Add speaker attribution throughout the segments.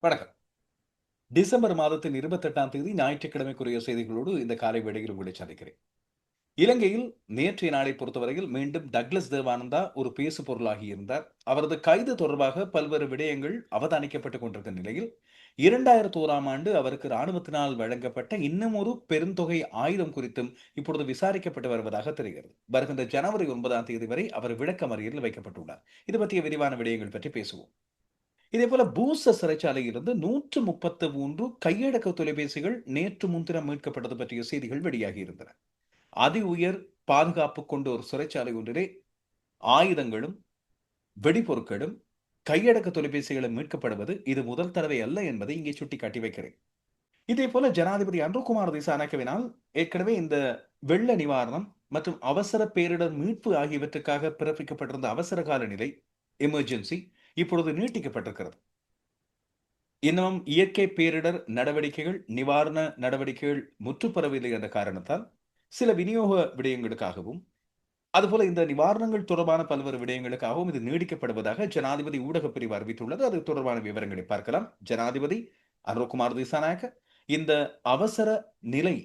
Speaker 1: வணக்கம். டிசம்பர் மாதத்தின் இருபத்தெட்டாம் தேதி ஞாயிற்றுக்கிழமைக்குரிய செய்திகளோடு இந்த காலை வேளையில் உங்களை சந்திக்கிறேன். இலங்கையில் நேற்றைய நாளை பொறுத்தவரையில் மீண்டும் டக்ளஸ் தேவானந்தா ஒரு பேசு பொருளாகி இருந்தார். அவரது கைது தொடர்பாக பல்வேறு விடயங்கள் அவதானிக்கப்பட்டுக் கொண்டிருந்த நிலையில் இரண்டாயிரத்தி ஓராம் ஆண்டு அவருக்கு இராணுவத்தினால் வழங்கப்பட்ட இன்னும் ஒரு பெருந்தொகை ஆயுதம் குறித்தும் இப்பொழுது விசாரிக்கப்பட்டு வருவதாக தெரிகிறது. வருகின்ற ஜனவரி ஒன்பதாம் தேதி வரை அவர் விளக்கமறியலில் வைக்கப்பட்டுள்ளார். இது பற்றிய விரிவான விடயங்கள் பற்றி பேசுவோம். இதே போல பூச சிறைச்சாலையிலிருந்து நூற்று முப்பத்து மூன்று கையடக்க தொலைபேசிகள் நேற்று முன்தினம் மீட்கப்பட்டது பற்றிய செய்திகள் வெளியாகி இருந்தன. அதி உயர் பாதுகாப்பு கொண்ட ஒரு சிறைச்சாலை ஒன்றிலே ஆயுதங்களும் வெடிபொருட்களும் கையடக்க தொலைபேசிகளும் மீட்கப்படுவது இது முதல் தடவை அல்ல என்பதை இங்கே சுட்டிக்காட்டி வைக்கிறேன். இதே போல ஜனாதிபதி அன்புகுமார் திசாநாயக்கவினால் ஏற்கனவே இந்த வெள்ள நிவாரணம் மற்றும் அவசர பேரிடர் மீட்பு ஆகியவற்றுக்காக பிறப்பிக்கப்பட்டிருந்த அவசர கால நிலை எமர்ஜென்சி இப்பொழுது நீட்டிக்கப்பட்டிருக்கிறது. இன்னமும் இயற்கை பேரிடர் நடவடிக்கைகள் நிவாரண நடவடிக்கைகள் முற்றுப்பெறவில்லை என்ற காரணத்தால் சில விநியோக விடயங்களுக்காகவும் அதுபோல இந்த நிவாரணங்கள் தொடர்பான பல்வேறு விடயங்களுக்காகவும் இது நீடிக்கப்படுவதாக ஜனாதிபதி ஊடகப் பிரிவு அறிவித்துள்ளது. அது தொடர்பான விவரங்களை பார்க்கலாம். ஜனாதிபதி அருண்குமார் திசாநாயக்க இந்த அவசர நிலை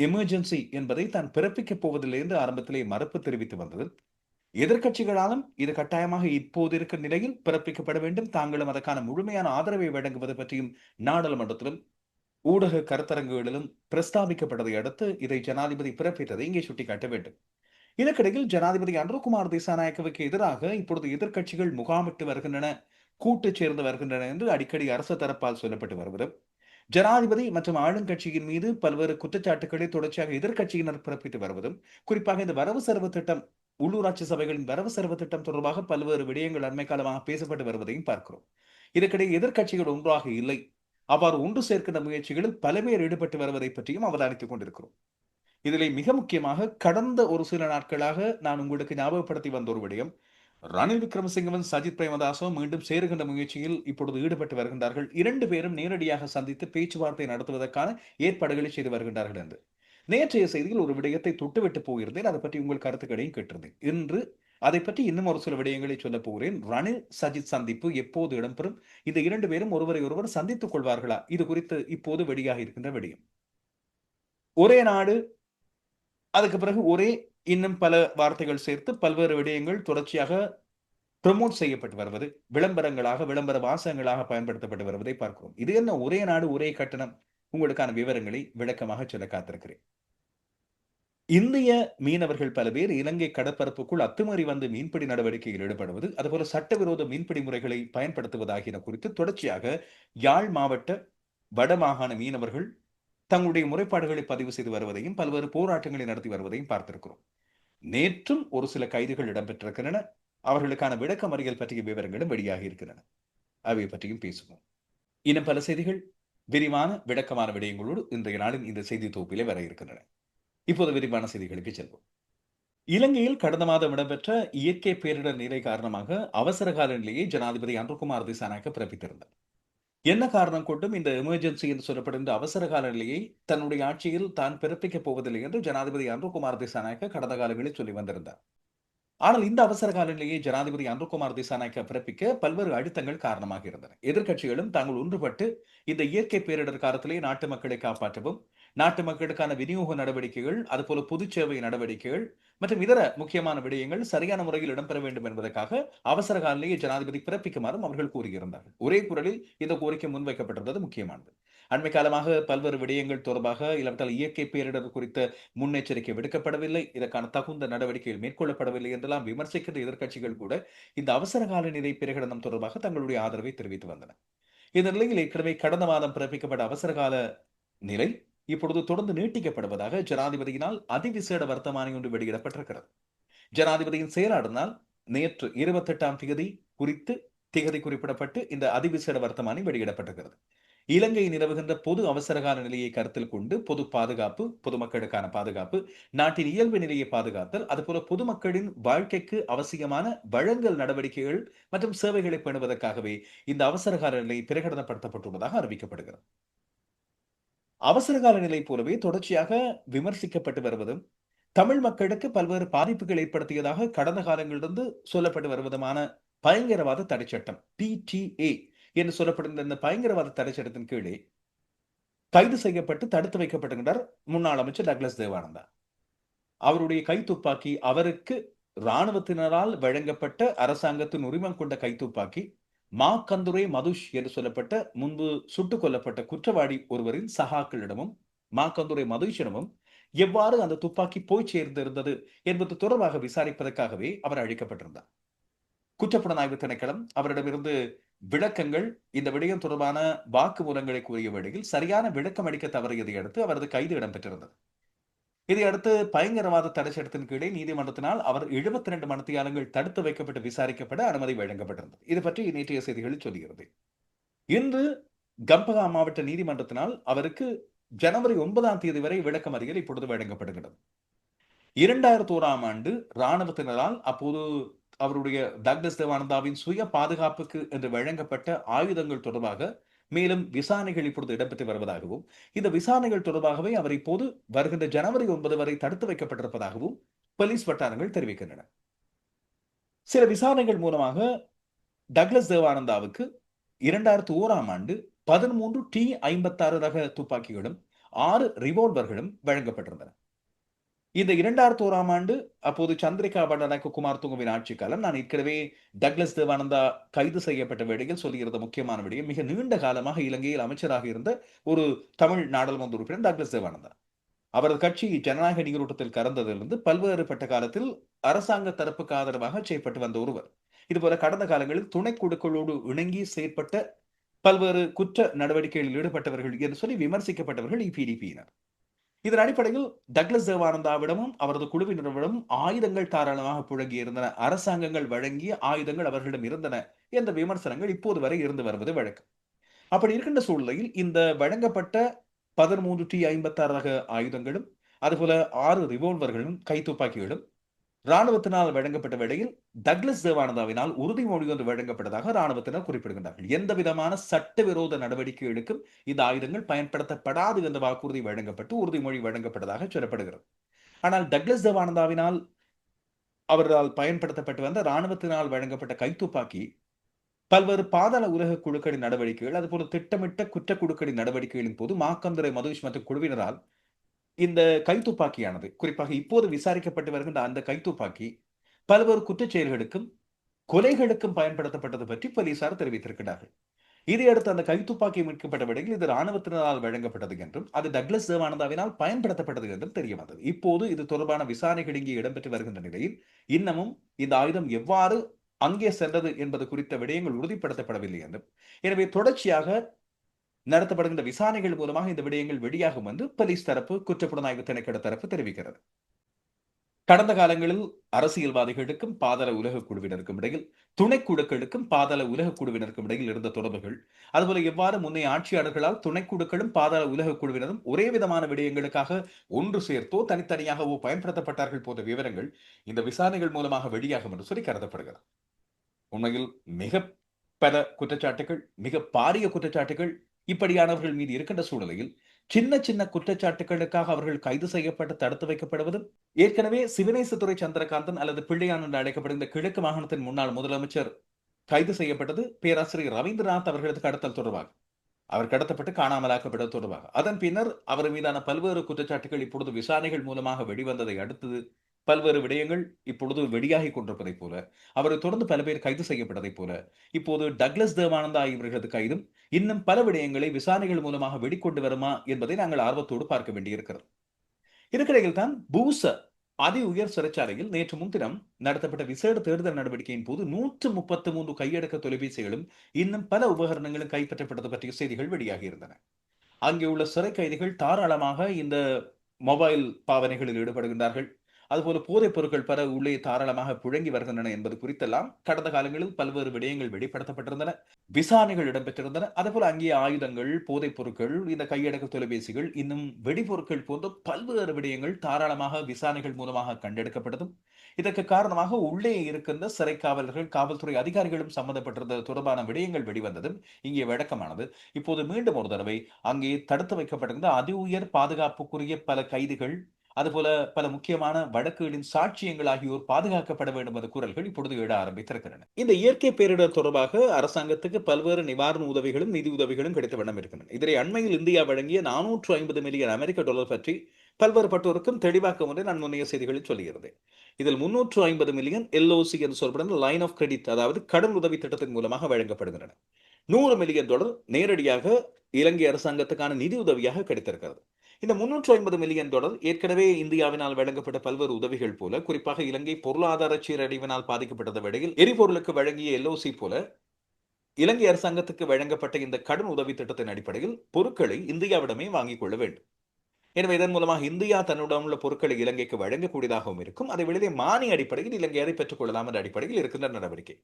Speaker 1: எமர்ஜென்சி என்பதை தான் பிறப்பிக்கப் போவதில்லை என்று ஆரம்பத்திலே மறுப்பு தெரிவித்து வந்தது. எதிர்க்கட்சிகளாலும் இது கட்டாயமாக இப்போது இருக்கிற நிலையில் பிறப்பிக்கப்பட வேண்டும். தாங்களும் அதற்கான முழுமையான ஆதரவை வழங்குவது பற்றியும் நாடாளுமன்றத்திலும் ஊடக கருத்தரங்குகளிலும் பிரஸ்தாபிக்கப்பட்டதை அடுத்து இதை ஜனாதிபதி பிறப்பித்ததை இங்கே சுட்டிக்காட்ட வேண்டும். இதற்கிடையில் ஜனாதிபதி அன்ருகுமார் திசாநாயக்கவுக்கு எதிராக இப்பொழுது எதிர்க்கட்சிகள் முகாமிட்டு வருகின்றன கூட்டு சேர்ந்து வருகின்றன என்று அடிக்கடி அரசு தரப்பால் சொல்லப்பட்டு வருவது ஜனாதிபதி மற்றும் ஆளுங்கட்சியின் மீது பல்வேறு குற்றச்சாட்டுகளை தொடர்ச்சியாக எதிர்க்கட்சியினர் பிறப்பித்து வருவதும் குறிப்பாக இந்த வரவு செலவு திட்டம் உள்ளூராட்சி சபைகளின் வரவு செலவு திட்டம் தொடர்பாக பல்வேறு விடயங்கள் அண்மை காலமாக பேசப்பட்டு வருவதையும் பார்க்கிறோம். இதற்கிடையே எதிர்க்கட்சிகள் ஒன்றாக இல்லை. அவ்வாறு ஒன்று சேர்க்கின்ற முயற்சிகளில் பல பேர் ஈடுபட்டு வருவதை பற்றியும் அவதானித்துக் கொண்டிருக்கிறோம். இதிலே மிக முக்கியமாக கடந்த ஒரு சில நாட்களாக நான் உங்களுக்கு ஞாபகப்படுத்தி வந்த ஒரு விடயம். ரணில் விக்ரமசிங்கவன் சஜித் பிரேமதாசும் மீண்டும் சேருகின்ற முயற்சியில் இப்பொழுது ஈடுபட்டு வருகின்றார்கள். இரண்டு பேரும் நேரடியாக சந்தித்து பேச்சுவார்த்தை நடத்துவதற்கான ஏற்பாடுகளை செய்து வருகின்றார்கள் என்று. நேற்றைய செய்தியில் ஒரு விடயத்தை தொட்டுவிட்டு போயிருந்தேன். அதை பற்றி உங்கள் கருத்துக்களையும் கேட்டிருந்தேன். இன்று அதை பற்றி இன்னும் ஒரு சில விடயங்களை சொல்ல போகிறேன். ரணில் சஜித் சந்திப்பு எப்போது இடம்பெறும்? இந்த இரண்டு பேரும் ஒருவரை ஒருவர் சந்தித்துக் கொள்வார்களா? இது குறித்து இப்போது வெளியாக இருக்கின்ற விடயம். ஒரே நாடு அதுக்கு பிறகு ஒரே இன்னும் பல வார்த்தைகள் சேர்த்து பல்வேறு விடயங்கள் தொடர்ச்சியாக ப்ரமோட் செய்யப்பட்டு வருவது விளம்பரங்களாக விளம்பர வாசகங்களாக பயன்படுத்தப்பட்டு வருவதை பார்க்கிறோம். இது என்ன? ஒரே நாடு ஒரே கட்டணம். உங்களுக்கான விவரங்களை விளக்கமாக சொல்ல காத்திருக்கிறேன். இந்திய மீனவர்கள் பல பேர் இலங்கை கடற்பரப்புக்குள் அத்துமீறி வந்து மீன்பிடி நடவடிக்கையில் ஈடுபடுவது அதுபோல சட்டவிரோத மீன்பிடி முறைகளை பயன்படுத்துவது ஆகியன குறித்து தொடர்ச்சியாக யாழ் மாவட்ட வடமாகாண மீனவர்கள் தங்களுடைய முறைப்பாடுகளை பதிவு செய்து வருவதையும் பல்வேறு போராட்டங்களை நடத்தி வருவதையும் பார்த்திருக்கிறோம். நேற்றும் ஒரு சில கைதுகள் இடம்பெற்றிருக்கின்றன. அவர்களுக்கான விளக்கமறியல் பற்றிய விவரங்களும் வெளியாகி இருக்கின்றன. அவை பற்றியும் பேசுவோம். இன்னும் பல செய்திகள். விரிவான விளக்கமான விடயங்களோடு இன்றைய நாளின் இந்த செய்தி தொகுப்பிலே வர இருக்கின்றன. இப்போது விரிவான செய்திகளுக்கு செல்வோம். இலங்கையில் கடந்த மாதம் இடம்பெற்ற இயற்கை பேரிடர் நிலை காரணமாக அவசர கால நிலையை ஜனாதிபதி அன்புகுமார் திசானாக பிறப்பித்திருந்தார். என்ன காரணம் கொண்டும் இந்த எமர்ஜென்சி என்று சொல்லப்படுகின்ற அவசர கால நிலையை தன்னுடைய ஆட்சியில் தான் பிறப்பிக்கப் போவதில்லை என்று ஜனாதிபதி அன்புகுமார் திசானாக கடந்த காலங்களில் சொல்லி வந்திருந்தார். ஆனால் இந்த அவசர காலநிலையை ஜனாதிபதி அன்புகுமார் திசாநாயக்க பிறப்பிக்க பல்வேறு அழுத்தங்கள் காரணமாக இருந்தன எதிர்க்கட்சிகளும் தாங்கள் ஒன்றுபட்டு இந்த இயற்கை பேரிடர் காலத்திலே நாட்டு மக்களை காப்பாற்றவும் நாட்டு மக்களுக்கான விநியோக நடவடிக்கைகள் அதுபோல பொது சேவை நடவடிக்கைகள் மற்றும் இதர முக்கியமான விடயங்கள் சரியான முறையில் இடம்பெற வேண்டும் என்பதற்காக அவசர காலநிலையை ஜனாதிபதி பிறப்பிக்குமாறும் அவர்கள் கூறியிருந்தார்கள். ஒரே குரலில் இந்த கோரிக்கை முன்வைக்கப்பட்டிருந்தது முக்கியமானது. அண்மை காலமாக பல்வேறு விடயங்கள் தொடர்பாக இல்லாவிட்டால் இயற்கை பேரிடர் குறித்த முன்னெச்சரிக்கை விடுக்கப்படவில்லை. இதற்கான தகுந்த நடவடிக்கைகள் மேற்கொள்ளப்படவில்லை என்றெல்லாம் விமர்சிக்கின்ற எதிர்க்கட்சிகள் கூட இந்த அவசர கால நிலை பிரகடனம் தொடர்பாக தங்களுடைய ஆதரவை தெரிவித்து வந்தன. இந்த நிலையில் ஏற்கனவே கடந்த மாதம் பிறப்பிக்கப்பட்ட அவசர கால நிலை இப்பொழுது தொடர்ந்து நீட்டிக்கப்படுவதாக ஜனாதிபதியினால் அதிவிசேட வர்த்தமானி ஒன்று வெளியிடப்பட்டிருக்கிறது. ஜனாதிபதியின் செயலாளர்னால் நேற்று இருபத்தெட்டாம் திகதி குறித்து திகதி குறிப்பிடப்பட்டு இந்த அதிவிசேட வர்த்தமானி வெளியிடப்பட்டிருக்கிறது. இலங்கை நிலவுகின்ற பொது அவசரகால நிலையை கருத்தில் கொண்டு பொது பாதுகாப்பு பொதுமக்களுக்கான பாதுகாப்பு நாட்டின் இயல்பு நிலையை பாதுகாத்தல் அதுபோல பொதுமக்களின் வாழ்க்கைக்கு அவசியமான வழங்கல் நடவடிக்கைகள் மற்றும் சேவைகளை பேணுவதற்காகவே இந்த அவசரகால நிலை பிரகடனப்படுத்தப்பட்டுள்ளதாக அறிவிக்கப்படுகிறது. அவசரகால நிலை போலவே தொடர்ச்சியாக விமர்சிக்கப்பட்டு வருவதும் தமிழ் மக்களுக்கு பல்வேறு பாதிப்புகள் ஏற்படுத்தியதாக கடந்த காலங்களிலிருந்து சொல்லப்பட்டு வருவதுமான பயங்கரவாத தடை சட்டம் பிடிஏ என்று சொல்லப்படுகிற இந்த பயங்கரவாத தடை சட்டத்தின் கீழே கைது செய்யப்பட்டு தடுத்து வைக்கப்பட்டிருக்கிறார் முன்னாள் அமைச்சர் டக்ளஸ் தேவானந்தா. அவருடைய கைத்துப்பாக்கி அவருக்கு இராணுவத்தினரால் வழங்கப்பட்ட அரசாங்கத்தின் உரிமம் கொண்ட கைத்துப்பாக்கி மா கந்துரை மதுஷ் என்று சொல்லப்பட்ட முன்பு சுட்டுக் கொல்லப்பட்ட குற்றவாளி ஒருவரின் சகாக்களிடமும் மா கந்துரை மதுஷிடமும் எவ்வாறு அந்த துப்பாக்கி போய் சேர்ந்திருந்தது என்பது தொடர்பாக விசாரிப்பதற்காகவே அவர் அழைக்கப்பட்டிருந்தார். குற்றப்புலனாய்வு திணைக்களம் அவரிடமிருந்து விளக்கங்கள் இந்த விடயம் தொடர்பான வாக்குமூலங்களை கூறிய வேளையில் சரியான விளக்கம் அளிக்க தவறியதை அடுத்து அவரது கைது இடம்பெற்றிருந்தது. இதையடுத்து பயங்கரவாத தடை சட்டத்தின் கீழே நீதிமன்றத்தினால் அவர் எழுபத்தி ரெண்டு மணித்தியாலங்கள் தடுத்து வைக்கப்பட்டு விசாரிக்கப்பட அனுமதி வழங்கப்பட்டிருந்தது. இது பற்றி நேற்றைய செய்திகளில் சொல்கிறது இன்று கம்பகா மாவட்ட நீதிமன்றத்தினால் அவருக்கு ஜனவரி ஒன்பதாம் தேதி வரை விளக்கமறியல் இப்பொழுது வழங்கப்படுகிறது. இரண்டாயிரத்தி ஓராம் ஆண்டு இராணுவத்தினரால் அப்போது அவருடைய டக்ளஸ் தேவானந்தாவின் சுய பாதுகாப்புக்கு என்று வழங்கப்பட்ட ஆயுதங்கள் தொடர்பாக மேலும் விசாரணைகள் இப்பொழுது இடம்பெற்று வருவதாகவும் இந்த விசாரணைகள் தொடர்பாகவே அவர் இப்போது வருகின்ற ஜனவரி ஒன்பது வரை தடுத்து வைக்கப்பட்டிருப்பதாகவும் போலீஸ் வட்டாரங்கள் தெரிவிக்கின்றன. சில விசாரணைகள் மூலமாக டக்ளஸ் தேவானந்தாவுக்கு இரண்டாயிரத்தி ஓராம் ஆண்டு பதிமூன்று டி ஐம்பத்தாறு ரக துப்பாக்கிகளும் ஆறு ரிவால்வர்களும் வழங்கப்பட்டிருந்தன. இந்த இரண்டாயிரத்தி ஓராம் ஆண்டு அப்போது சந்திரிகா பண்டநாயக்க குமார் துங்கவின் ஆட்சி காலம் நான் ஏற்கனவே டக்ளஸ் தேவானந்தா கைது செய்யப்பட்ட வேடையில் சொல்லுகிறது முக்கியமான விடயம் மிக நீண்ட காலமாக இலங்கையில் அமைச்சராக இருந்த ஒரு தமிழ் நாடாளுமன்ற உறுப்பினர் டக்லஸ் தேவானந்தா. அவரது கட்சி ஜனநாயக நீரோட்டத்தில் கறந்ததிலிருந்து பல்வேறுபட்ட காலத்தில் அரசாங்க தரப்புக்கு ஆதரவாக செய்யப்பட்டு வந்த ஒருவர். இதுபோல கடந்த காலங்களில் துணை குழுக்களோடு இணங்கி செயற்பட்ட பல்வேறு குற்ற நடவடிக்கைகளில் ஈடுபட்டவர்கள் என்று சொல்லி விமர்சிக்கப்பட்டவர்கள் இபிடிபியினர் இதன் அடிப்படையில் டக்ளஸ் தேவானந்தாவிடமும் அவரது குழுவினரிடமும் ஆயுதங்கள் தாராளமாக புழங்கி இருந்தன. அரசாங்கங்கள் வழங்கிய ஆயுதங்கள் அவர்களிடம் இருந்தன என்ற விமர்சனங்கள் இப்போது வரை இருந்து வருவது வழக்கம். அப்படி இருக்கின்ற சூழ்நிலையில் இந்த வழங்கப்பட்ட பதிமூன்று டி ஐம்பத்தாறு ரக ஆயுதங்களும் அதுபோல ஆறு ரிவால்வர்களும் கைத்துப்பாக்கிகளும் ராணுவத்தினால் வழங்கப்பட்ட வேளையில் டக்ளஸ் தேவானந்தாவினால் உறுதிமொழி ஒன்று வழங்கப்பட்டதாக ராணுவத்தினர் குறிப்பிடுகின்றார்கள். எந்த விதமான சட்டவிரோத நடவடிக்கைகளுக்கும் இந்த ஆயுதங்கள் பயன்படுத்தப்படாது என்ற வாக்குறுதி வழங்கப்பட்டு உறுதிமொழி வழங்கப்பட்டதாக சொல்லப்படுகிறது. ஆனால் டக்ளஸ் தேவானந்தாவினால் அவரால் பயன்படுத்தப்பட்டு வந்த ராணுவத்தினால் வழங்கப்பட்ட கைத்துப்பாக்கி பல்வேறு பாதாள உலக குழுக்களின் நடவடிக்கைகள் அதுபோல திட்டமிட்ட குற்ற குழுக்களின் நடவடிக்கைகளின் போது மாக்கந்துரை மதுவிஷ் மற்றும் குழுவினரால் இந்த கைத்துப்பாக்கியானது குறிப்பாக இப்போது விசாரிக்கப்பட்டு வருகின்ற அந்த கைத்துப்பாக்கி பல்வேறு குற்றச் செயல்களுக்கும் கொலைகளுக்கும் பயன்படுத்தப்பட்டது பற்றி போலீசார் தெரிவித்திருக்கிறார்கள் இதையடுத்து அந்த கைத்துப்பாக்கி மீட்கப்பட்ட விடையில் இது ராணுவத்தினரால் வழங்கப்பட்டது என்றும் அது டக்ளஸ் தேவானந்தாவினால் பயன்படுத்தப்பட்டது என்றும் தெரிய வந்தது. இப்போது இது தொடர்பான விசாரணைகள் இங்கே இடம்பெற்று வருகின்ற நிலையில் இன்னமும் இந்த ஆயுதம் எவ்வாறு அங்கே சென்றது என்பது குறித்த விடயங்கள் உறுதிப்படுத்தப்படவில்லை என்றும் எனவே தொடர்ச்சியாக நடத்தப்படுகின்ற விசாரணைகள் மூலமாக இந்த விடயங்கள் வெளியாகும் என்று போலீஸ் தரப்பு குற்றப்புலனாய்வு திணைக்கள தரப்பு தெரிவிக்கிறது. கடந்த காலங்களில் அரசியல்வாதிகளுக்கும் பாதாள உலக குழுவினருக்கும் இடையில் துணைக்குழுக்களுக்கும் பாதாள உலக குழுவினருக்கும் இடையில் இருந்த தொடர்புகள் அதுபோல எவ்வாறு முன்னைய ஆட்சியாளர்களால் துணைக்குழுக்களும் பாதாள உலக குழுவினரும் ஒரே விதமான விடயங்களுக்காக ஒன்று சேர்த்தோ தனித்தனியாகவோ பயன்படுத்தப்பட்டார்கள் போன்ற விவரங்கள் இந்த விசாரணைகள் மூலமாக வெளியாகும் என்று சொல்லி கருதப்படுகிறது. உண்மையில் மிக பல குற்றச்சாட்டுகள் மிக பாரிய குற்றச்சாட்டுகள் இப்படியானவர்கள் மீது இருக்கின்ற சூழ்நிலையில் சின்ன சின்ன குற்றச்சாட்டுகளுக்காக அவர்கள் கைது செய்யப்பட்டு தடுத்து வைக்கப்படுவதும் ஏற்கனவே சிவனேசத்துறை சந்திரகாந்தன் அல்லது பிள்ளையான் என்று அழைக்கப்படுகின்ற கிழக்கு மாகாணத்தின் முன்னாள் முதலமைச்சர் கைது செய்யப்பட்டது பேராசிரியர் ரவீந்திரநாத் அவர்களது கடத்தல் தொடர்பாக. அவர் கடத்தப்பட்டு காணாமலாக்கப்பட்டது தொடர்பாக. அதன் பின்னர் அவர் மீதான பல்வேறு குற்றச்சாட்டுகள் இப்பொழுது விசாரணைகள் மூலமாக வெளிவந்ததை அடுத்தது பல்வேறு விடயங்கள் இப்பொழுது வெளியாகி கொண்டிருப்பதைப் போல அவரை தொடர்ந்து பல பேர் கைது செய்யப்பட்டதைப் போல இப்போது டக்ளஸ் தேவானந்தா இவர்களது கைதும் இன்னும் பல விடயங்களை விசாரணைகள் மூலமாக வெளிக்கொண்டு வருமா என்பதை நாங்கள் ஆர்வத்தோடு பார்க்க வேண்டியிருக்கிறது. இருக்கிறையில் தான் பூச அதி உயர் சிறைச்சாலையில் நேற்று முன்தினம் நடத்தப்பட்ட விசேட தேடுதல் நடவடிக்கையின் போது நூற்று முப்பத்தி மூன்று கையடக்க தொலைபேசிகளும் இன்னும் பல உபகரணங்களும் கைப்பற்றப்பட்டது பற்றிய செய்திகள் வெளியாகி இருந்தன அங்கே உள்ள சிறை கைதிகள் தாராளமாக இந்த மொபைல் பாவனைகளில் ஈடுபடுகின்றார்கள். அதுபோல போதைப் பொருட்கள் பல உள்ளே தாராளமாக புழங்கி வருகின்றன என்பது குறித்தெல்லாம் கடந்த காலங்களில் பல்வேறு விடயங்கள் வெளிப்படுத்தப்பட்டிருந்தன. விசாரணைகள் இடம்பெற்றிருந்தன. அதுபோல அங்கே ஆயுதங்கள் போதைப் பொருட்கள் இந்த கையடக்க தொலைபேசிகள் இன்னும் வெடிபொருட்கள் போன்ற பல்வேறு விடயங்கள் தாராளமாக விசாரணைகள் மூலமாக கண்டெடுக்கப்பட்டதும் இதற்கு காரணமாக உள்ளே இருக்கின்ற சிறை காவலர்கள் காவல்துறை அதிகாரிகளும் சம்பந்தப்பட்டிருந்த தொடர்பான விடயங்கள் வெளிவந்ததும் இங்கே விளக்கமானது இப்போது மீண்டும் ஒரு தடவை அங்கே தடுத்து வைக்கப்பட்டிருந்த அதி உயர் பாதுகாப்புக்குரிய பல கைதிகள் அதுபோல பல முக்கியமான வழக்குகளின் சாட்சியங்கள் ஆகியோர் பாதுகாக்கப்பட வேண்டும் என்ற குரல்கள் இப்பொழுது எழ ஆரம்பித்திருக்கின்றன. இந்த இயற்கை பேரிடர் தொடர்பாக அரசாங்கத்துக்கு பல்வேறு நிவாரண உதவிகளும் நிதி உதவிகளும் கிடைத்த வண்ணம் இருக்கின்றன. இதனை அண்மையில் இந்தியா வழங்கிய நானூற்று ஐம்பது மில்லியன் அமெரிக்க டாலர் பற்றி பல்வேறுபட்டோருக்கும் தெளிவாக்கும் ஒன்றை நான் முன்னைய செய்திகளில் சொல்லியிருந்தேன். இதில் முன்னூற்று ஐம்பது மில்லியன் எல்ஓசி என்று சொல்லப்படும் லைன் ஆஃப் கிரெடிட் அதாவது கடன் உதவி திட்டத்தின் மூலமாக வழங்கப்படுகின்றன. நூறு மில்லியன் டாலர் நேரடியாக இலங்கை அரசாங்கத்துக்கான நிதி உதவியாக கிடைத்திருக்கிறது. இந்த முன்னூற்று ஐம்பது மில்லியன் டாலர் ஏற்கனவே இந்தியாவினால் வழங்கப்பட்ட பல்வேறு உதவிகள் போல குறிப்பாக இலங்கை பொருளாதார சீரழிவினால் பாதிக்கப்பட்டதை விடையில் எரிபொருளுக்கு வழங்கிய எல்ஓசி போல இலங்கை அரசாங்கத்துக்கு வழங்கப்பட்ட இந்த கடன் உதவி திட்டத்தின் அடிப்படையில் பொருட்களை இந்தியாவிடமே வாங்கிக் கொள்ள வேண்டும். எனவே இதன் மூலமாக இந்தியா தன்னுடன் உள்ள பொருட்களை இலங்கைக்கு வழங்கக்கூடியதாகவும் இருக்கும். அதை வெளியே மானிய அடிப்படையில் இலங்கை அதை பெற்றுக் கொள்ளலாம் என்ற அடிப்படையில் இருக்கின்ற நடவடிக்கை.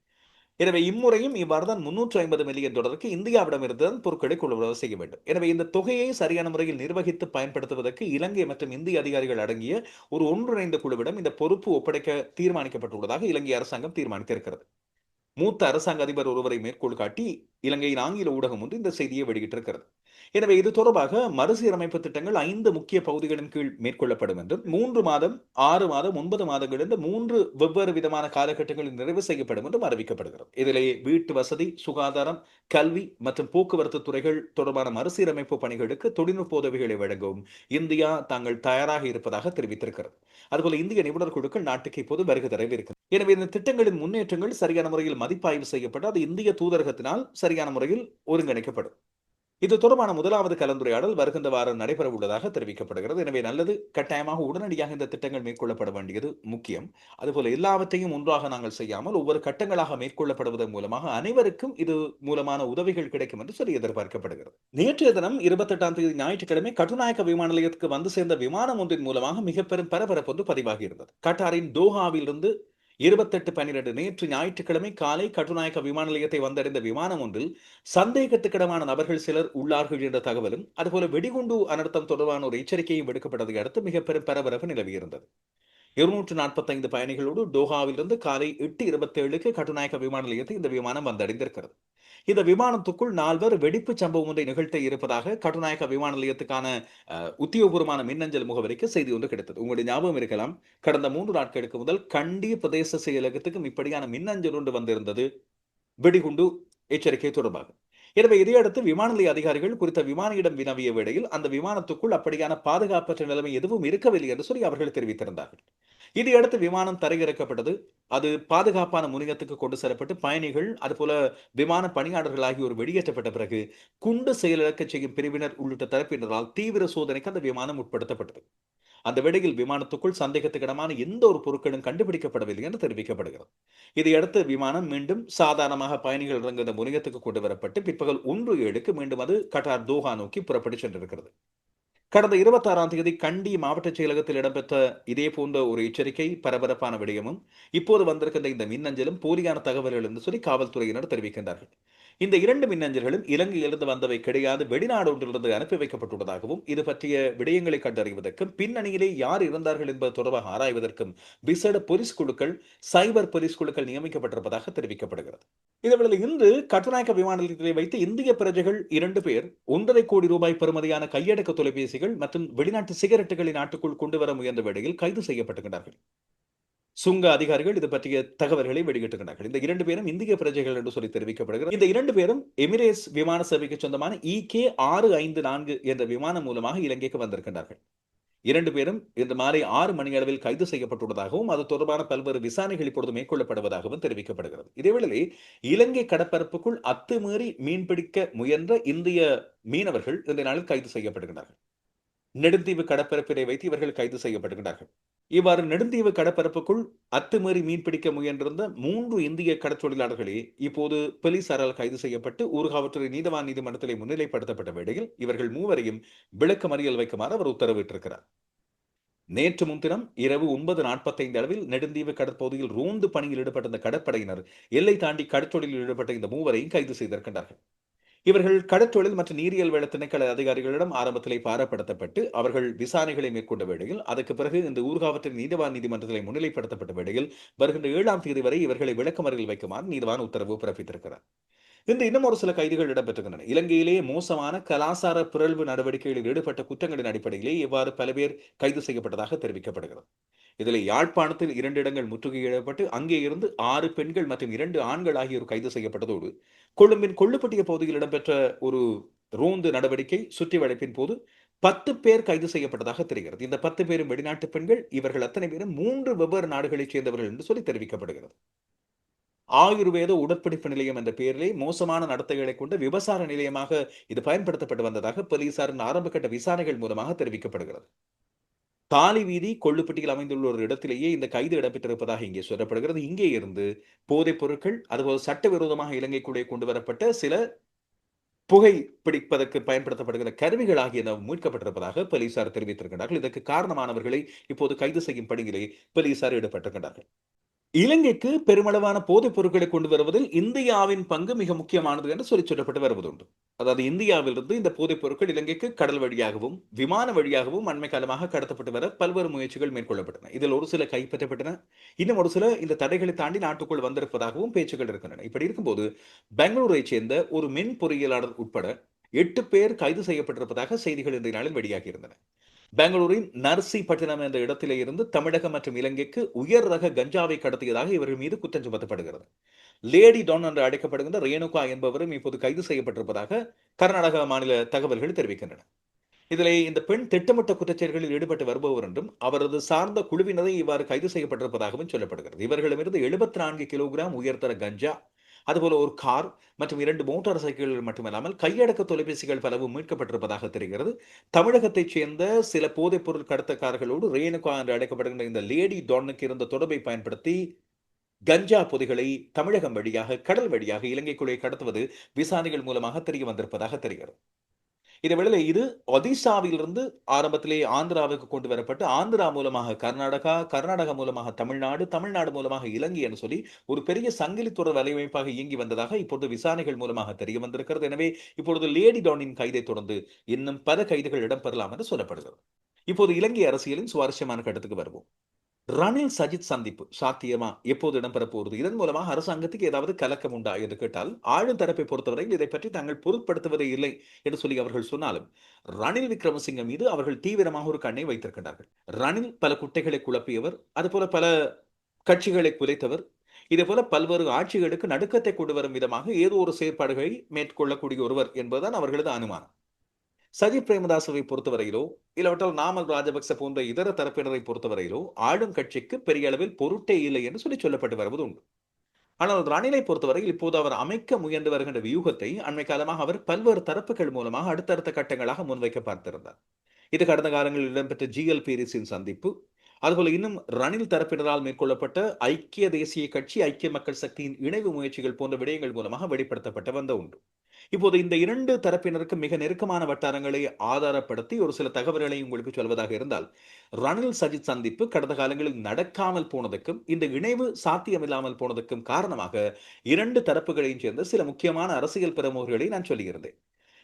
Speaker 1: எனவே இம்முறையும் இவ்வாறு தான் முன்னூற்று ஐம்பது மில்லியன் டாலருக்கு இந்தியாவிடம் பொருட்களை கொள்வனவு செய்ய வேண்டும். எனவே இந்த தொகையை சரியான முறையில் நிர்வகித்து பயன்படுத்துவதற்கு இலங்கை மற்றும் இந்திய அதிகாரிகள் அடங்கிய ஒரு ஒன்றிணைந்த குழுவிடம் இந்த பொறுப்பு ஒப்படைக்க தீர்மானிக்கப்பட்டுள்ளதாக இலங்கை அரசாங்கம் தீர்மானித்திருக்கிறது. மூத்த அரசாங்க அதிபர் ஒருவரை மேற்கோள் காட்டி இலங்கையின் ஆங்கில ஊடகம் ஒன்று இந்த செய்தியை வெளியிட்டிருக்கிறது. எனவே இது தொடர்பாக மறுசீரமைப்பு திட்டங்கள் ஐந்து முக்கிய பகுதிகளின் கீழ் மேற்கொள்ளப்படும் என்றும் மூன்று மாதம் ஆறு மாதம் ஒன்பது மாதங்கள் என்று மூன்று வெவ்வேறு விதமான காலகட்டங்களில் நிறைவு செய்யப்படும் என்றும் அறிவிக்கப்படுகிறது. இதிலே வீட்டு வசதி சுகாதாரம் கல்வி மற்றும் போக்குவரத்து துறைகள் தொடர்பான மறுசீரமைப்பு பணிகளுக்கு தொழில்நுட்ப உதவிகளை வழங்கவும் இந்தியா தாங்கள் தயாராக இருப்பதாக தெரிவித்திருக்கிறது. அதுபோல இந்திய நிபுணர் குழுக்கள் நாட்டுக்கு இப்போது வருகை தரவிருக்கிறது. எனவே இந்த திட்டங்களின் முன்னேற்றங்கள் சரியான முறையில் மதிப்பாய்வு செய்யப்பட்டு அது இந்திய தூதரகத்தினால் சரியான முறையில் ஒருங்கிணைக்கப்படும். இது தொடர்பான முதலாவது கலந்துரையாடல் வருகின்ற வாரம் நடைபெற உள்ளதாக தெரிவிக்கப்படுகிறது. எனவே நல்லது கட்டாயமாக உடனடியாக இந்த திட்டங்கள் மேற்கொள்ளப்பட வேண்டியது முக்கியம். அதுபோல எல்லாவற்றையும் ஒன்றாக நாங்கள் செய்யாமல் ஒவ்வொரு கட்டங்களாக மேற்கொள்ளப்படுவதன் மூலமாக அனைவருக்கும் இது மூலமான உதவிகள் கிடைக்கும் என்று சொல்லி எதிர்பார்க்கப்படுகிறது. நேற்றைய தினம் இருபத்தெட்டாம் தேதி ஞாயிற்றுக்கிழமை கட்டுநாயக்க விமான நிலையத்துக்கு வந்து சேர்ந்த விமானம் ஒன்றின் மூலமாக மிக பெரும் பரபரப்பு வந்து பதிவாகி இருந்தது கட்டாரின் தோஹாவிலிருந்து இருபத்தெட்டு பன்னிரண்டு நேற்று ஞாயிற்றுக்கிழமை காலை கட்டுநாயக்க விமான நிலையத்தை வந்தடைந்த விமானம் ஒன்றில் சந்தேகத்துக்கிடமான நபர்கள் சிலர் உள்ளார்கள் என்ற தகவலும் அதுபோல வெடிகுண்டு அனர்த்தம் தொடர்பான ஒரு எச்சரிக்கையும் விடுக்கப்பட்டதை அடுத்து மிக பெரும் பரபரப்பு நிலவியிருந்தது. இருநூற்று நாற்பத்தைந்து பயணிகளோடு டோஹாவிலிருந்து காலை எட்டு இருபத்தேழுக்கு கட்டுநாயக்க விமான நிலையத்தை இந்த விமானம் வந்தடைந்திருக்கிறது. இந்த விமானத்துக்குள் நால்வர் வெடிப்பு சம்பவம் ஒன்றை நிகழ்த்த இருப்பதாக கட்டுநாயக்க விமான நிலையத்துக்கான உத்தியோகபூர்வமான மின்னஞ்சல் முகவரிக்கு செய்தி ஒன்று கிடைத்தது. உங்களுடைய ஞாபகம் இருக்கலாம். கடந்த மூன்று நாட்களுக்கு முதல் கண்டி பிரதேச செயலகத்துக்கும் இப்படியான மின்னஞ்சல் ஒன்று வந்திருந்தது. வெடிகுண்டு எச்சரிக்கை தொடர்பாக. எனவே இதையடுத்து விமான நிலைய அதிகாரிகள் குறித்த விமானியிடம் வினவிய வேளையில் அந்த விமானத்துக்குள் அப்படியான பாதுகாப்பற்ற நிலைமை எதுவும் இருக்கவில்லை என்று சொல்லி அவர்கள் தெரிவித்திருந்தார்கள். இதையடுத்து விமானம் தரையிறக்கப்பட்டது. அது பாதுகாப்பான முனையத்துக்கு கொண்டு செல்லப்பட்டு பயணிகள் அதுபோல விமான பணியாளர்கள் ஆகியோர் வெளியேற்றப்பட்ட பிறகு குண்டு செயலிழக்க செய்யும் பிரிவினர் உள்ளிட்ட தரப்பினரால் தீவிர சோதனைக்கு அந்த விமானம் உட்படுத்தப்பட்டது. அந்த வேளையில் விமானத்துக்குள் சந்தேகத்துக்கிடமான எந்த ஒரு பொருட்களும் கண்டுபிடிக்கப்படவில்லை என்று தெரிவிக்கப்படுகிறது. இதையடுத்து விமானம் மீண்டும் சாதாரணமாக பயணிகள் இறங்குகிற முனையத்துக்கு கொண்டு வரப்பட்டு பிற்பகல் ஒன்று ஏழுக்கு மீண்டும் அது கட்டார் தோஹா நோக்கி புறப்பட்டு சென்றிருக்கிறது. கடந்த இருபத்தாறாம் தேதி கண்டி மாவட்ட செயலகத்தில் இடம்பெற்ற இதே போன்ற ஒரு எச்சரிக்கை பரபரப்பான விடயமும் இப்போது வந்திருக்கின்ற இந்த மின்னஞ்சலும் போலியான தகவல்கள் என்று சொல்லி காவல்துறையினர் தெரிவிக்கின்றார்கள். இந்த இரண்டு மின்னஞ்சல்களும் இலங்கையிலிருந்து வந்தவை கிடையாது வெளிநாடு ஒன்றிலிருந்து அனுப்பி வைக்கப்பட்டுள்ளதாகவும் இது பற்றிய விடயங்களை கண்டறிவதற்கும் பின்னணியிலே யார் இருந்தார்கள் என்பது தொடர்பாக ஆராய்வதற்கும் விசேட போலீஸ் குழுக்கள் சைபர் போலீஸ் குழுக்கள் நியமிக்கப்பட்டிருப்பதாக தெரிவிக்கப்படுகிறது. இதேவேளை இன்று கட்டுநாயக்க விமான நிலையத்திலே வைத்து இந்திய பிரஜைகள் இரண்டு பேர் ஒன்றரை கோடி ரூபாய் பெறுமதியான கையடக்க தொலைபேசிகள் மற்றும் வெளிநாட்டு சிகரெட்டுகளை நாட்டுக்குள் கொண்டு வர முயன்ற வேளையில் கைது செய்யப்பட்டுகிறார்கள் சுங்க அதிகாரிகள் இது பற்றிய தகவல்களை வெளியிட்டுகிறார்கள் இந்த இரண்டு பேரும் இந்திய பிரஜைகள் என்று சொல்லி தெரிவிக்கப்படுகிறது. இந்த இரண்டு பேரும் எமிரேட்ஸ் விமான சேவைக்கு சொந்தமான இ கே ஆறு ஐந்து நான்கு என்ற விமானம் மூலமாக இலங்கைக்கு வந்திருக்கின்றார்கள். இரண்டு பேரும் இந்த மாலை ஆறு மணி அளவில் கைது செய்யப்பட்டுள்ளதாகவும் அது தொடர்பான பல்வேறு விசாரணைகள் இப்பொழுது மேற்கொள்ளப்படுவதாகவும் தெரிவிக்கப்படுகிறது. இதேவேளை இலங்கை கடற்பரப்புக்குள் அத்துமீறி மீன்பிடிக்க முயன்ற இந்திய மீனவர்கள் இந்த நாளில் கைது செய்யப்படுகிறார்கள் நெடுந்தீவு கடற்பரப்பினை வைத்து இவர்கள் கைது செய்யப்படுகிறார்கள் இவ்வாறு நெடுந்தீவு கடற்பரப்புக்குள் அத்துமீறி மீன்பிடிக்க முயன்றிருந்த மூன்று இந்திய கடற்றொழிலாளர்களே இப்போது போலீசாரால் கைது செய்யப்பட்டு ஊர்காவற்றுறை நீதவான் நீதிமன்றத்திலே முன்னிலைப்படுத்தப்பட்ட வேளையில் இவர்கள் மூவரையும் விளக்க மறியல் வைக்குமாறு அவர் உத்தரவிட்டிருக்கிறார். நேற்று முன்தினம் இரவு ஒன்பது நாற்பத்தைந்து அளவில் நெடுந்தீவு கடற்பகுதியில் ரோந்து பணியில் ஈடுபட்ட இந்த கடற்படையினர் எல்லை தாண்டி கடற்றொழிலில் ஈடுபட்ட இந்த மூவரையும் கைது செய்திருக்கின்றார்கள். இவர்கள் கடற்றொழில் மற்றும் நீரியல் வள திணைக்கள அதிகாரிகளிடம் ஆரம்பத்திலே பாரப்படுத்தப்பட்டு அவர்கள் விசாரணைகளை மேற்கொண்ட வேளையில் அதற்கு பிறகு இந்த ஊர்காவற்றின் நீதிவான் நீதிமன்றத்தில் முன்னிலைப்படுத்தப்பட்ட வேளையில் வருகின்ற ஏழாம் தேதி வரை இவர்களை விளக்கமறையில் வைக்குமாறு நீதிவான் உத்தரவு பிறப்பித்திருக்கிறார். இந்த இன்னும் ஒரு சில கைதுகள் இடம்பெற்றுகின்றன இலங்கையிலேயே மோசமான கலாசார பிறழ்வு நடவடிக்கைகளில் ஈடுபட்ட குற்றங்களின் அடிப்படையிலே இவ்வாறு பல பேர் கைது செய்யப்பட்டதாக தெரிவிக்கப்படுகிறது. இதில் யாழ்ப்பாணத்தில் இரண்டு இடங்கள் முற்றுகையிடப்பட்டு அங்கே இருந்து ஆறு பெண்கள் மற்றும் இரண்டு ஆண்கள் ஆகியோர் கைது செய்யப்பட்டதோடு கொழும்பின் கொள்ளுப்பட்டிய பகுதியில் இடம்பெற்ற ஒரு ரோந்து நடவடிக்கை சுற்றி வளைப்பின் போது பத்து பேர் கைது செய்யப்பட்டதாக தெரிகிறது. இந்த பத்து பேரும் வெளிநாட்டு பெண்கள் இவர்கள் அத்தனை பேரும் மூன்று வெவ்வேறு நாடுகளைச் சேர்ந்தவர்கள் என்று சொல்லி தெரிவிக்கப்படுகிறது. ஆயுர்வேத உடற்பிடிப்பு நிலையம் என்ற பெயரிலே மோசமான நடத்தைகளை கொண்ட விபசார நிலையமாக இது பயன்படுத்தப்பட்டு வந்ததாக போலீசாரின் ஆரம்பகட்ட விசாரணைகள் மூலமாக தெரிவிக்கப்படுகிறது. தாலி வீதி கொள்ளுப்பட்டியில் அமைந்துள்ள ஒரு இடத்திலேயே இந்த கைது இடம்பெற்றிருப்பதாக இங்கே சொல்லப்படுகிறது. இங்கே இருந்து போதைப் பொருட்கள் அதுபோல் சட்டவிரோதமாக இலங்கைக்குள்ளே கொண்டு வரப்பட்ட சில புகை பிடிப்பதற்கு பயன்படுத்தப்படுகிற கருவிகள் ஆகியன மீட்கப்பட்டிருப்பதாக போலீசார் தெரிவித்திருக்கிறார்கள் இதற்கு காரணமானவர்களை இப்போது கைது செய்யும் பணியிலே போலீசார் ஈடுபட்டிருக்கிறார்கள் இலங்கைக்கு பெருமளவான போதைப் பொருட்களை கொண்டு வருவதில் இந்தியாவின் பங்கு மிக முக்கியமானது என்று சொல்லி சொல்லப்பட்டு வருவதுண்டு. அதாவது இந்தியாவிலிருந்து இந்த போதைப் பொருட்கள் இலங்கைக்கு கடல் வழியாகவும் விமான வழியாகவும் அண்மை காலமாக கடத்தப்பட்டு வர பல்வேறு முயற்சிகள் மேற்கொள்ளப்பட்டன. இதில் ஒரு சில கைப்பற்றப்பட்டன. இன்னும் ஒரு சில இந்த தடைகளை தாண்டி நாட்டுக்குள் வந்திருப்பதாகவும் பேச்சுகள் இருக்கின்றன. இப்படி இருக்கும்போது பெங்களூரை சேர்ந்த ஒரு மின் பொறியியலாளர் உட்பட எட்டு பேர் கைது செய்யப்பட்டிருப்பதாக செய்திகள் இன்றைய நாளில் வெளியாகி இருந்தன. பெங்களூரின் நர்சிப்பட்டினம் என்ற இடத்திலே இருந்து தமிழகம் மற்றும் இலங்கைக்கு உயர் ரக கஞ்சாவை கடத்தியதாக இவர்கள் மீது குற்றம் சுமத்தப்படுகிறது. லேடி டான் என்று அழைக்கப்படுகின்ற ரேணுகா என்பவரும் இப்போது கைது செய்யப்பட்டிருப்பதாக கர்நாடக மாநில தகவல்கள் தெரிவிக்கின்றன. இதிலே இந்த பெண் திட்டமிட்ட குற்றச்செயல்களில் ஈடுபட்டு வருபவர் என்றும் அவரது சார்ந்த குழுவினரை இவ்வாறு கைது செய்யப்பட்டிருப்பதாகவும் சொல்லப்படுகிறது. இவர்களிடமிருந்து எழுபத்தி நான்கு கிலோகிராம் உயர்தர கஞ்சா அதுபோல ஒரு கார் மற்றும் இரண்டு மோட்டார் சைக்கிள்கள் மட்டுமல்லாமல் கையடக்க தொலைபேசிகள் பலவும் மீட்கப்பட்டிருப்பதாக தெரிகிறது. தமிழகத்தைச் சேர்ந்த சில போதைப்பொருள் கடத்தக்காரர்களோடு ரேணுகா என்று அழைக்கப்படுகின்ற இந்த லேடி டானுக்கு இருந்த தொடர்பை பயன்படுத்தி கஞ்சா பொதிகளை தமிழகம் வழியாக கடல் வழியாக இலங்கைக்குள்ளே கடத்துவது விசாரணைகள் மூலமாக தெரிய வந்திருப்பதாக தெரிகிறது. இதேவேளை இது ஒடிசாவிலிருந்து ஆரம்பத்திலே ஆந்திராவுக்கு கொண்டு வரப்பட்டு ஆந்திரா மூலமாக கர்நாடகா கர்நாடகா மூலமாக தமிழ்நாடு தமிழ்நாடு மூலமாக இலங்கை என்று சொல்லி ஒரு பெரிய சங்கிலி தொடர் வலையமைப்பாக இயங்கி வந்ததாக இப்பொழுது விசாரணைகள் மூலமாக தெரிய வந்திருக்கிறது. எனவே இப்பொழுது லேடி டானின் கைதை தொடர்ந்து இன்னும் பல கைதுகள் இடம்பெறலாம் என்று சொல்லப்படுகிறது. இப்போது இலங்கை அரசியலின் சுவாரஸ்யமான கட்டத்துக்கு வருவோம். ரணில் சஜித் சந்திப்பு சாத்தியமா? எப்போது இடம்பெற போகிறது இதன் மூலமாக அரசாங்கத்துக்கு ஏதாவது கலக்கம் உண்டா என்று கேட்டால் ஆளும் தரப்பை பொறுத்தவரையில் இதை பற்றி தாங்கள் பொருட்படுத்துவதே இல்லை என்று சொல்லி அவர்கள் சொன்னாலும் ரணில் விக்ரமசிங்க மீது அவர்கள் தீவிரமாக ஒரு கண்ணை வைத்திருக்கின்றார்கள். ரணில் பல குட்டைகளை குழப்பியவர் அதுபோல பல கட்சிகளை குலைத்தவர் இதேபோல பல்வேறு ஆட்சிகளுக்கு நடுக்கத்தை கொண்டு வரும் விதமாக ஏதோ ஒரு செயற்பாடுகளை மேற்கொள்ளக்கூடிய ஒருவர் என்பதுதான் அவர்களது அனுமானம். சஜித் பிரேமதாசவை பொறுத்தவரையிலோ இல்லவற்றால் நாமல் ராஜபக்ச போன்ற இதர தரப்பினரை பொறுத்தவரையிலோ ஆளும் கட்சிக்கு பெரிய அளவில் பொருட்டே இல்லை என்று சொல்லி சொல்லப்பட்டு வருவது உண்டு. ஆனால் ரணிலை பொறுத்தவரையில் இப்போது அவர் அமைக்க முயன்று வருகின்ற வியூகத்தை அண்மை காலமாக அவர் பல்வேறு தரப்புகள் மூலமாக அடுத்தடுத்த கட்டங்களாக முன்வைக்க பார்த்திருந்தார். இது கடந்த காலங்களில் இடம்பெற்ற ஜிஎல் பீரிஸின் சந்திப்பு. அதுபோல இன்னும் ரணில் தரப்பினரால் மேற்கொள்ளப்பட்ட ஐக்கிய தேசிய கட்சி ஐக்கிய மக்கள் சக்தியின் இணைவு முயற்சிகள் போன்ற விடயங்கள் மூலமாக வெளிப்படுத்தப்பட்ட வந்த உண்டு. இப்போது இந்த இரண்டு தரப்பினருக்கு மிக நெருக்கமான வட்டாரங்களை ஆதாரப்படுத்தி ஒரு சில தகவல்களை உங்களுக்கு சொல்வதாக இருந்தால் ரணில் சஜித் சந்திப்பு கடந்த காலங்களில் நடக்காமல் போனதுக்கும் இந்த இணைவு சாத்தியமில்லாமல் போனதுக்கும் காரணமாக இரண்டு தரப்புகளையும் சேர்ந்த சில முக்கியமான அரசியல் பிரமுகர்களை நான் சொல்லியிருந்தேன்.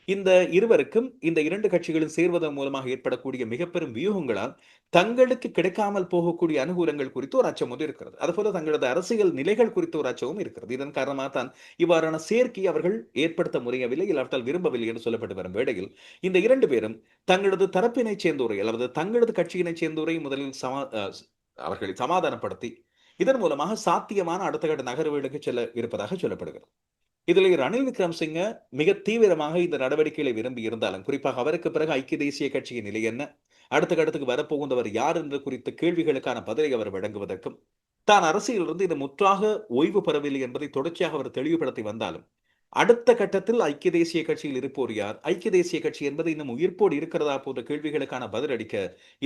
Speaker 1: இந்த இருவருக்கும் இந்த இரண்டு கட்சிகளும் சேர்வதன் மூலமாக ஏற்படக்கூடிய மிக பெரும் வியூகங்களால் தங்களுக்கு கிடைக்காமல் போகக்கூடிய அனுகூலங்கள் குறித்து ஒரு அச்சம் ஒன்று இருக்கிறது. அதுபோல தங்களது அரசியல் நிலைகள் குறித்து ஒரு அச்சமும் இருக்கிறது. இதன் காரணமாக தான் இவ்வாறான சேர்க்கை அவர்கள் ஏற்படுத்த முடியவில்லை இல்லாவிட்டால் விரும்பவில்லை என்று சொல்லப்பட்டு வரும் வேளையில் இந்த இரண்டு பேரும் தங்களது தரப்பினை சேர்ந்தோரை அல்லது தங்களது கட்சியினை சேர்ந்தோரை முதலில் சமா அவர்களை சமாதானப்படுத்தி இதன் மூலமாக சாத்தியமான அடுத்த கட்ட நகர்வுகளுக்கு செல்ல இருப்பதாக சொல்லப்படுகிறது. இதில் ரணில் விக்ரம்சிங்க மிக தீவிரமாக இந்த நடவடிக்கைகளை விரும்பி இருந்தாலும் குறிப்பாக அவருக்கு பிறகு ஐக்கிய தேசிய கட்சியின் நிலை என்ன? அடுத்த கட்டத்துக்கு வரப்போகுந்தவர் யார் என்று குறித்த கேள்விகளுக்கான பதிலை அவர் வழங்குவதற்கும் தான் அரசியலிருந்து இது முற்றாக ஓய்வு பெறவில்லை என்பதை தொடர்ச்சியாக அவர் தெளிவுபடுத்தி வந்தாலும் அடுத்த கட்டத்தில் ஐக்கிய தேசிய கட்சியில் இருப்போர் யார்? ஐக்கிய தேசிய கட்சி என்பது இன்னும் உயிர்ப்போடு இருக்கிறதா போன்ற கேள்விகளுக்கான பதிலளிக்க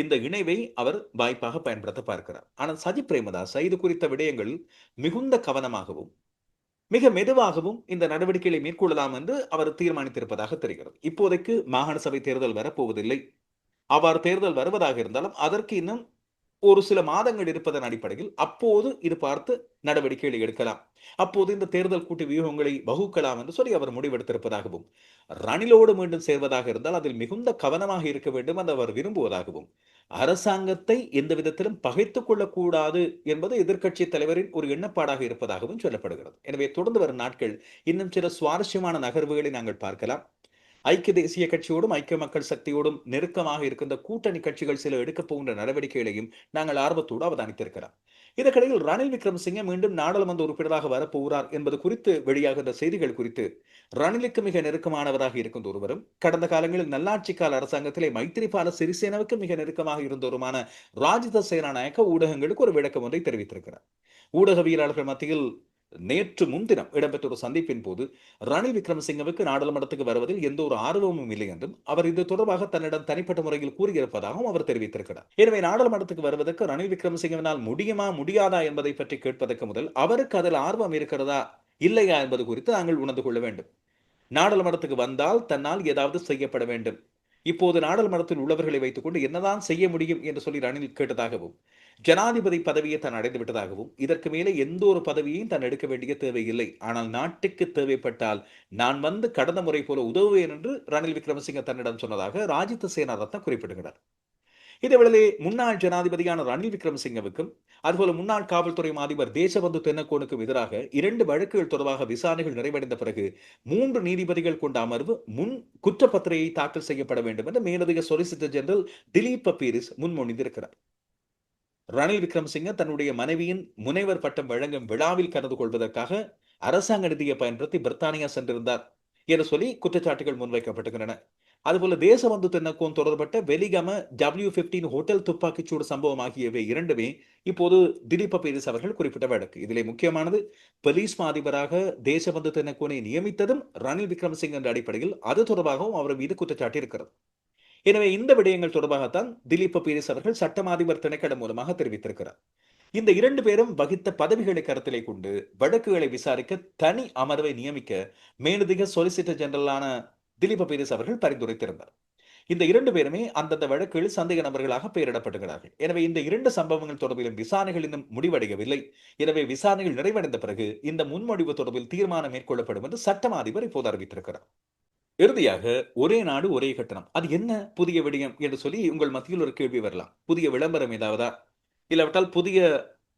Speaker 1: இந்த இணைவை அவர் வாய்ப்பாக பயன்படுத்த பார்க்கிறார். ஆனால் சஜி பிரேமதாஸ் இது குறித்த விடயங்கள் மிகுந்த கவனமாகவும் மிக மெதுவாகவும் இந்த நடவடிக்கைகளை மேற்கொள்ளலாம் என்று அவர் தீர்மானித்திருப்பதாக தெரிகிறது. இப்போதைக்கு மாகாண சபை தேர்தல் வரப்போவதில்லை. அவ்வாறு தேர்தல் வருவதாக இருந்தாலும் அதற்கு இன்னும் ஒரு சில மாதங்கள் இருப்பதன் அடிப்படையில் அப்போது இது பார்த்து நடவடிக்கைகளை எடுக்கலாம். அப்போது இந்த தேர்தல் கூட்டு வியூகங்களை வகுக்கலாம் என்று சொல்லி அவர் முடிவெடுத்திருப்பதாகவும் ரணிலோடு மீண்டும் சேர்வதாக இருந்தால் அதில் மிகுந்த கவனமாக இருக்க வேண்டும் என்று அவர் விரும்புவதாகவும் அரசாங்கத்தை எந்த விதத்திலும் பகைத்துக் கொள்ளக்கூடாது என்பது எதிர்க்கட்சி தலைவரின் ஒரு எண்ணப்பாடாக இருப்பதாகவும் சொல்லப்படுகிறது. எனவே தொடர்ந்து வரும் நாட்கள் இன்னும் சில சுவாரஸ்யமான நகர்வுகளை நாங்கள் பார்க்கலாம். ஐக்கிய தேசிய கட்சியோடும் ஐக்கிய மக்கள் சக்தியோடும் நெருக்கமாக இருக்கின்ற கூட்டணி கட்சிகள் சில எடுக்கப் போகின்ற நடவடிக்கைகளையும் நாங்கள் ஆர்வத்தோடு அவதானித்திருக்கிறோம். இதற்கிடையில் ரணில் விக்ரமசிங்கே மீண்டும் நாடாளுமன்ற உறுப்பினராக வரப்போகிறார் என்பது குறித்து வெளியாகின்ற செய்திகள் குறித்து ரணிலுக்கு மிக நெருக்கமானவராக இருக்கின்ற ஒருவரும் கடந்த காலங்களில் நல்லாட்சி கால அரசாங்கத்திலே மைத்திரிபால சிறிசேனவுக்கு மிக நெருக்கமாக இருந்தவருமான ராஜித சேனாநாயக்க ஊடகங்களுக்கு ஒரு விளக்கம் ஒன்றை தெரிவித்திருக்கிறார். ஊடகவியலாளர்கள் மத்தியில் நேற்று முன்தினம் இடம்பெற்ற ஒரு சந்திப்பின் போது ரணில் விக்ரமசிங்கவுக்கு நாடாளுமன்றத்துக்கு வருவதில் எந்த ஒரு ஆர்வமும் இல்லை என்றும் அவர் இது தொடர்பாக தன்னிடம் தனிப்பட்ட முறையில் கூறியிருப்பதாகவும் அவர் தெரிவித்திருக்கிறார். எனவே நாடாளுமன்றத்துக்கு வருவதற்கு ரணில் விக்ரமசிங்கவினால் முடியுமா முடியாதா என்பதை பற்றி கேட்பதற்கு முதல் அவருக்கு அதில் ஆர்வம் இருக்கிறதா இல்லையா என்பது குறித்து நாங்கள் உணர்ந்து கொள்ள வேண்டும். நாடாளுமன்றத்துக்கு வந்தால் தன்னால் ஏதாவது செய்யப்பட வேண்டும். இப்போது நாடாளுமன்றத்தில் உள்ளவர்களை வைத்துக்கொண்டு என்னதான் செய்ய முடியும் என்று சொல்லி ரணில் கேட்டதாகவும் ஜனாதிபதி பதவியை தான் அடைந்து விட்டதாகவும் இதற்கு மேலே எந்த ஒரு பதவியையும் தான் எடுக்க வேண்டிய தேவையில்லை. ஆனால் நாட்டுக்கு தேவைப்பட்டால் நான் வந்து கடந்த முறை போல உதவுவேன் என்று ரணில் விக்ரமசிங்க தன்னிடம் சொன்னதாக ராஜித சேனாரத்ன குறிப்பிடுகிறார். இதேவேளை முன்னாள் ஜனாதிபதியான ரணில் விக்ரமசிங்கவுக்கும் அதுபோல முன்னாள் காவல்துறை அதிபர் தேசபந்து தென்னக்கோனுக்கும் எதிராக இரண்டு வழக்குகள் தொடர்பாக விசாரணைகள் நிறைவடைந்த பிறகு மூன்று நீதிபதிகள் கொண்ட அமர்வு முன் குற்றப்பத்திரையை தாக்கல் செய்யப்பட வேண்டும் என்று மேலதிக சொலிசிட்டர் ஜெனரல் திலீப் பப்பீரிஸ் முன்மொழிந்திருக்கிறார். ரணில் விக்ரமசிங்க தன்னுடைய மனைவியின் முனைவர் பட்டம் வழங்கும் விழாவில் கலந்து கொள்வதற்காக அரசாங்க நிதியை பயன்படுத்தி பிரித்தானியா சென்றிருந்தார் என சொல்லி குற்றச்சாட்டுகள் முன்வைக்கப்பட்டுகின்றன அதுபோல தேசபந்து தென்னக்கோன் தொடர்பட்ட வெலிகம டபிள்யூ பிப்டீன் ஹோட்டல் துப்பாக்கிச்சூடு சம்பவம் ஆகியவை இரண்டுமே இப்போது திலீப பேரிஸ் அவர்கள் குறிப்பிட்ட வழக்கு. இதிலே முக்கியமானது போலீஸ் அதிபராக தேசபந்து தென்னக்கோனை நியமித்ததும் ரணில் விக்ரமசிங் என்ற அடிப்படையில் அது தொடர்பாகவும் அவர் மீது குற்றச்சாட்டு இருக்கிறது. எனவே இந்த விடயங்கள் தொடர்பாகத்தான் திலீப் பீரிஸ் அவர்கள் சட்டமாதிபர் திணைக்களம் மூலமாக தெரிவித்திருக்கிறார். இந்த இரண்டு பேரும் வகித்த பதவிகளை கருத்திலே கொண்டு வழக்குகளை விசாரிக்க தனி அமர்வை நியமிக்க மேலதிக சொலிசிட்டர் ஜெனரலான திலீப பீரிஸ் அவர்கள் பரிந்துரைத்திருந்தார். இந்த இரண்டு பேருமே அந்தந்த வழக்குகளில் சந்தேக நபர்களாக பெயரிடப்பட்டுகிறார்கள். எனவே இந்த இரண்டு சம்பவங்கள் தொடர்பிலும் விசாரணைகள் இன்னும் முடிவடையவில்லை. எனவே விசாரணைகள் நிறைவடைந்த பிறகு இந்த முன்மொழிவு தொடர்பில் தீர்மானம் மேற்கொள்ளப்படும் என்று சட்டம் அதிபர் இப்போது அறிவித்திருக்கிறார். இறுதியாக ஒரே நாடு ஒரே கட்டணம். அது என்ன புதிய விடயம் என்று சொல்லி உங்கள் மத்தியில் ஒரு கேள்வி வரலாம். புதிய விளம்பரம் ஏதாவதா? இல்லாவிட்டால் புதிய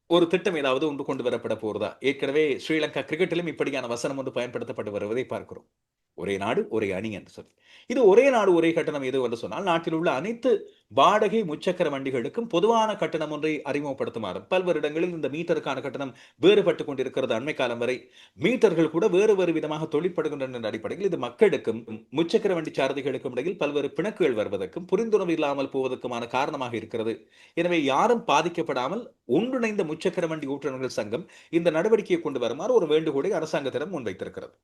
Speaker 1: ஒரு திட்டம் ஏதாவது ஒன்று கொண்டு வரப்பட போறதா? ஏற்கனவே ஸ்ரீலங்கா கிரிக்கெட்டிலும் இப்படியான வசனம் ஒன்று பயன்படுத்தப்பட்டு வருவதை பார்க்கிறோம். ஒரே நாடு ஒரே அணி என்று சொல்லி. இது ஒரே நாடு ஒரே கட்டணம் எது என்று சொன்னால் நாட்டில் உள்ள அனைத்து வாடகை முச்சக்கர வண்டிகளுக்கும் பொதுவான கட்டணம் ஒன்றை அறிமுகப்படுத்துமாறு. பல்வேறு இடங்களில் இந்த மீட்டருக்கான கட்டணம் வேறுபட்டுக் கொண்டிருக்கிறது அண்மை காலம் வரை. மீட்டர்கள் கூட வேறு வேறு விதமாக தொழிற்படுகின்றன என்ற அடிப்படையில் இது மக்களுக்கும் முச்சக்கர வண்டி சாரதிகளுக்கும் இடையில் பல்வேறு பிணக்குகள் வருவதற்கும் புரிந்துணர்வு இல்லாமல் போவதற்குமான காரணமாக இருக்கிறது. எனவே யாரும் பாதிக்கப்படாமல் ஒன்றிணைந்த முச்சக்கர வண்டி ஓட்டுநர்கள் சங்கம் இந்த நடவடிக்கையை கொண்டு வருமாறு ஒரு வேண்டுகோளை அரசாங்கத்திடம் முன்வைத்திருக்கிறது.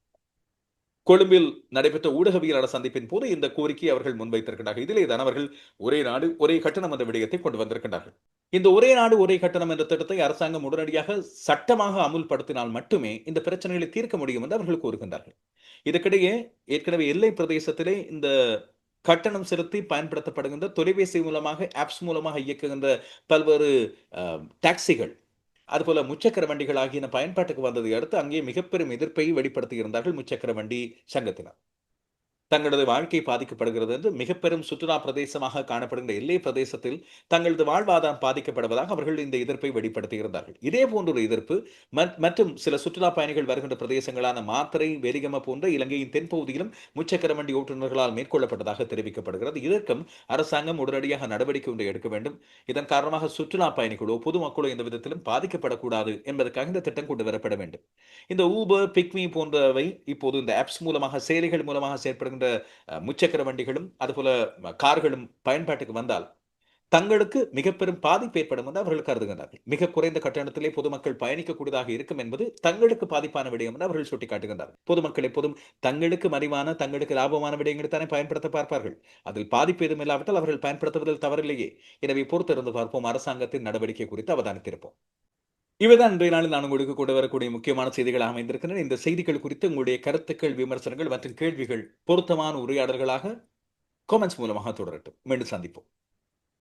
Speaker 1: கொழும்பில் நடைபெற்ற ஊடகவியலாளர் சந்திப்பின் போது இந்த கோரிக்கையை அவர்கள் முன்வைத்திருக்கிறார்கள் இதிலே தான் அவர்கள் ஒரே நாடு ஒரே கட்டணம் என்ற விடயத்தை கொண்டு வந்திருக்கிறார்கள் இந்த ஒரே நாடு ஒரே கட்டணம் என்ற திட்டத்தை அரசாங்கம் உடனடியாக சட்டமாக அமுல்படுத்தினால் மட்டுமே இந்த பிரச்சனைகளை தீர்க்க முடியும் என்று அவர்கள் கூறுகின்றார்கள். இதற்கிடையே ஏற்கனவே எல்லை பிரதேசத்திலே இந்த கட்டணம் செலுத்தி பயன்படுத்தப்படுகின்ற தொலைபேசி மூலமாக ஆப்ஸ் மூலமாக இயக்குகின்ற பல்வேறு டாக்ஸிகள் அதுபோல முச்சக்கர வண்டிகள் ஆகியன பயன்பாட்டுக்கு வந்ததை அடுத்து அங்கே மிகப்பெரும் எதிர்ப்பை வெளிப்படுத்தியிருந்தார்கள் முச்சக்கர வண்டி சங்கத்தினர். தங்களது வாழ்க்கை பாதிக்கப்படுகிறது என்று மிக பெரும் சுற்றுலா பிரதேசமாக காணப்படுகின்ற எல்லை பிரதேசத்தில் தங்களது வாழ்வாதாரம் பாதிக்கப்படுவதாக அவர்கள் இந்த எதிர்ப்பை வெளிப்படுத்தியிருந்தார்கள். இதே போன்ற ஒரு எதிர்ப்பு மற்றும் சில சுற்றுலா பயணிகள் வருகின்ற பிரதேசங்களான மாத்திரை வெலிகம போன்ற இலங்கையின் தென்பகுதியிலும் முச்சக்கர வண்டி ஓட்டுநர்களால் மேற்கொள்ளப்பட்டதாக தெரிவிக்கப்படுகிறது. இதற்கும் அரசாங்கம் உடனடியாக நடவடிக்கை ஒன்றை எடுக்க வேண்டும். இதன் காரணமாக சுற்றுலா பயணிகளோ பொதுமக்களோ எந்த விதத்திலும் பாதிக்கப்படக்கூடாது என்பதற்காக இந்த திட்டம் கொண்டு வரப்பட வேண்டும். இந்த ஊபர் பிக்மி போன்றவை இப்போது இந்த ஆப்ஸ் மூலமாக செயலிகள் மூலமாக செயற்படுகின்ற முச்சக்கர வண்டிகளும் அதுபோல கார்களும் பயன்பாட்டுக்கு வந்தால் தங்களுக்கு மிக பெரும் பாதிப்பு ஏற்படும் என்று அவர்கள் கருதுகின்றார்கள். மிக குறைந்த கட்டணத்திலே பொதுமக்கள் பயணிக்கக்கூடியதாக இருக்கும் என்பது தங்களுக்கு பாதிப்பான விடயம் என்று அவர்கள் சுட்டிக்காட்டுகின்றார்கள். பொதுமக்கள் எப்போதும் தங்களுக்கு மறைவான தங்களுக்கு லாபமான விடயங்களை தானே பயன்படுத்த பார்ப்பார்கள். அதில் பாதிப்பு எதுவும் இல்லாவிட்டால் அவர்கள் பயன்படுத்துவதில் தவறில்லையே. எனவே பொறுத்திருந்து பார்ப்போம். அரசாங்கத்தின் நடவடிக்கை குறித்து அவதானித்திருப்போம். இவைதான் இன்றைய நாளில் நான் உங்களுக்கு கொண்டு வரக்கூடிய முக்கியமான செய்திகள் அமைந்திருக்கின்றன. இந்த செய்திகள் குறித்து உங்களுடைய கருத்துக்கள் விமர்சனங்கள் மற்றும் கேள்விகள் பொருத்தமான உரையாடல்களாக காமெண்ட்ஸ் மூலமாக தொடரட்டும். மீண்டும் சந்திப்போம்.